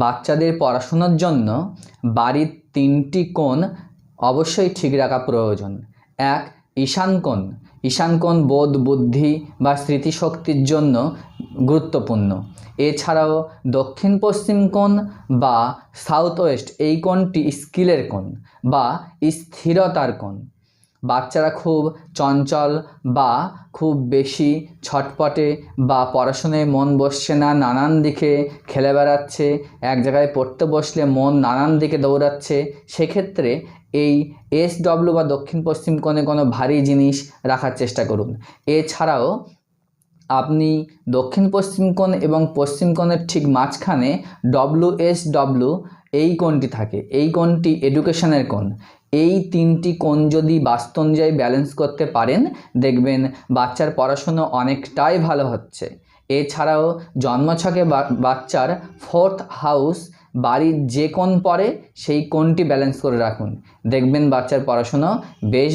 বাচ্চাদের পড়াশোনার জন্য বাড়ির তিনটি কোণ অবশ্যই ঠিক রাখা প্রয়োজন। এক, ঈশান কোণ। ঈশান কোণ বোধ, বুদ্ধি বা স্মৃতিশক্তির জন্য গুরুত্বপূর্ণ। এছাড়াও দক্ষিণ, পশ্চিম কোণ বা সাউথ ওয়েস্ট এই কোণটি স্কিলের কোণ বা স্থিরতার কোণ। বাচ্চারা খুব চঞ্চল বা খুব বেশি ছটপটে বা পড়াশোনায় মন বসছে না, নানান দিকে খেলে বেড়াচ্ছে, এক জায়গায় পড়তে বসলে মন নানান দিকে দৌড়াচ্ছে, সেক্ষেত্রে এই এস ডব্লিউ বা দক্ষিণ পশ্চিম কোণে কোনো ভারী জিনিস রাখার চেষ্টা করুন। এছাড়াও আপনি দক্ষিণ পশ্চিম কোণ এবং পশ্চিম কোণের ঠিক মাঝখানে ডব্লু এস ডব্লু এই কোণটি থাকে, এই কোণটি এডুকেশনের কোণ। এই তিনটি কোণ যদি বাস্তু অনুযায়ী ব্যালেন্স করতে পারেন, দেখবেন বাচ্চার পড়াশুনো অনেকটাই ভালো হচ্ছে। এছাড়াও জন্মছকে বাচ্চার ফোর্থ হাউস বাড়ির যে কোণ পড়ে, সেই কোণটি ব্যালেন্স করে রাখুন। দেখবেন বাচ্চার পড়াশুনো বেশ